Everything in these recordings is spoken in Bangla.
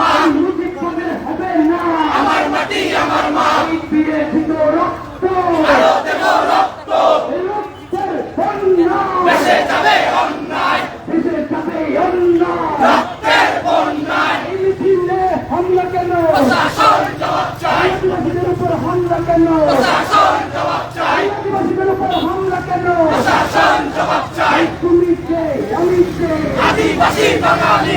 মা হবে না। আমার মাটি আমার মা। এই বিরোধিত রক্ত। আরও দেব রক্ত। এই রক্তের বন্যা ভেসে যাবে অন্যায়। ভেসে যাবে অন্যায়। রক্তের বন্যায়। মিছিলে হামলা কেন? প্রশাসন জবাব চাই আদিবাসীদের উপর হামলা কেন? প্রশাসন জবাব চাই আদিবাসীদের উপর হামলা কেন? প্রশাসন জবাব চাই তুমি কে? আমি কে? আদিবাসী বাঙালি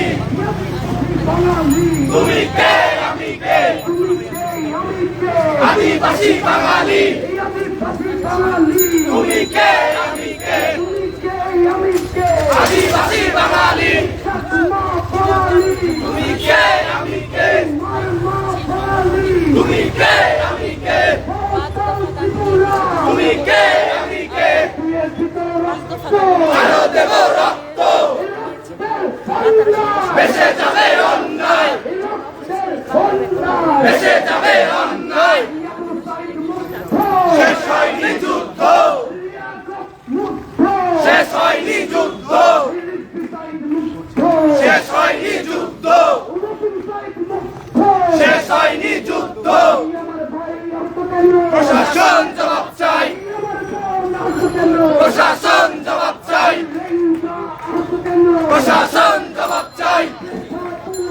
বাঙালি তুমি কে? আমি কে? তুমি কে আমি কে আদিবাসী বাঙালি। আদিবাসী বাঙালি তুমি কে? আমি কে? তুমি কে আমি কে আদিবাসী বাঙালি। চাকমা বাঙালি তুমি কে? আমি কে? মারমা বাঙালি তুমি কে? আমি কে? তুমি কে? আমি কে? বিরোধিত রক্ত আরও দেব রক্ত রক্তের বন্যা ভেসে যাবে অন্যায় রক্তের বন্যা ভেসে যাবে অন্যায়। শেষ হয়নি যুদ্ধ। শেষ হয়নি যুদ্ধ। শেষ হয়নি যুদ্ধ। শেষ হয়নি যুদ্ধ। প্রশাসন জবাব চাই। প্রশাসন জবাব চাই রেঞ্জা অন্ত কেন প্রশাসন জবাব চাই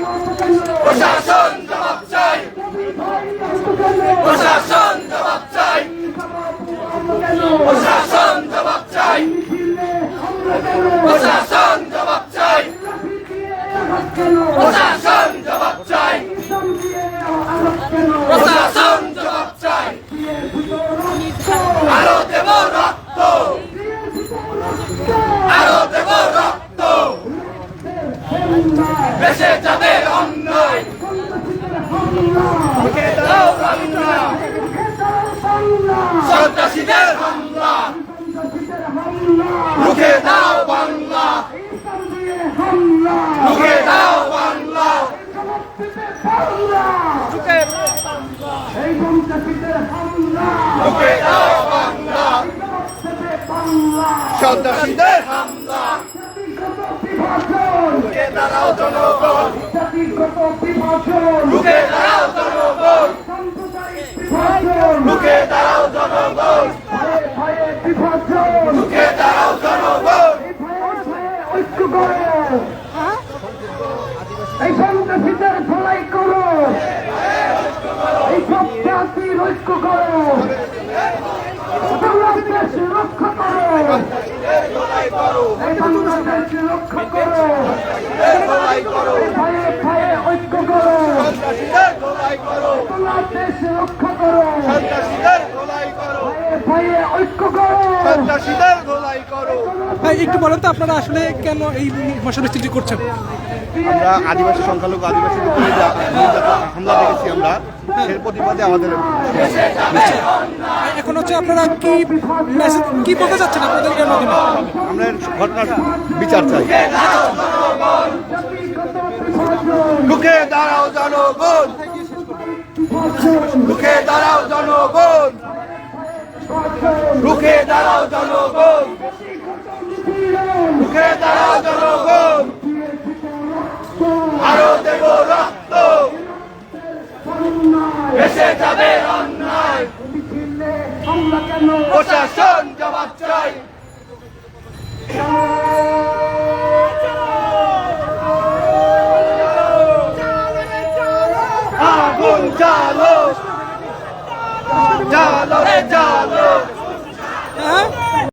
অন্ত কেন প্রশাসন জবাব চাই কবি ভাই অন্ত কেন প্রশাসন জবাব চাই। প্রশাসন জবাব চাই মিছিলে হামলা কেন প্রশাসন জবাব চাই লাঠি দিয়ে আঘাত কেন প্রশাসন জবাব চাই ইসলাম দিয়ে আঘাত কেন প্রশাসন জবাব চাই দিয়ে দুটো রক্ত আরও দেব রক্ত দিয়ে দুটো রক্ত আরও দেব রক্ত ভেসে যাবে অন্যায় মুখে দাও বাংলা সন্ত্রাসীদের হামলা মুখে দাও বাংলা মুখে দাও বাংলা মুখে দাও বাংলা সন্ত্রাসীদের হামলা মুখে দাঁড়াও জনগণ? মুখে দাঁড়াও জনগণ? মুখে দাঁড়াও জনগণ? মুখে দাঁড়াও জনগণ ঐক্য করো এই সন্ত্রাসীদের ধলাই করো এই সব রক্ষা করো একটু বলেন তো আপনারা আসলে কেন এই ভাষা মিস্ত্রি করছেন আমরা আদিবাসী সংখ্যালঘু আদিবাসীর উপরে যা নির্যাতন, হামলা দেখেছি আমরা। এর প্রতিবাদে আমাদের এখন হচ্ছে আপনারা কি মেসেজ কি বলতে চাচ্ছেন আপনাদের আমরা ঘটনার বিচার চাই। মুখে দাঁড়াও জনগণ। মুখে দাঁড়াও জনগণ। মুখে দাঁড়াও জনগণ। মুখে দাঁড়াও জনগণ আরও দেব রক্ত ভেসে যাবে অন্যায় হামলা কেন প্রশাসন জবাব চাই। আগুন চালো চালো রে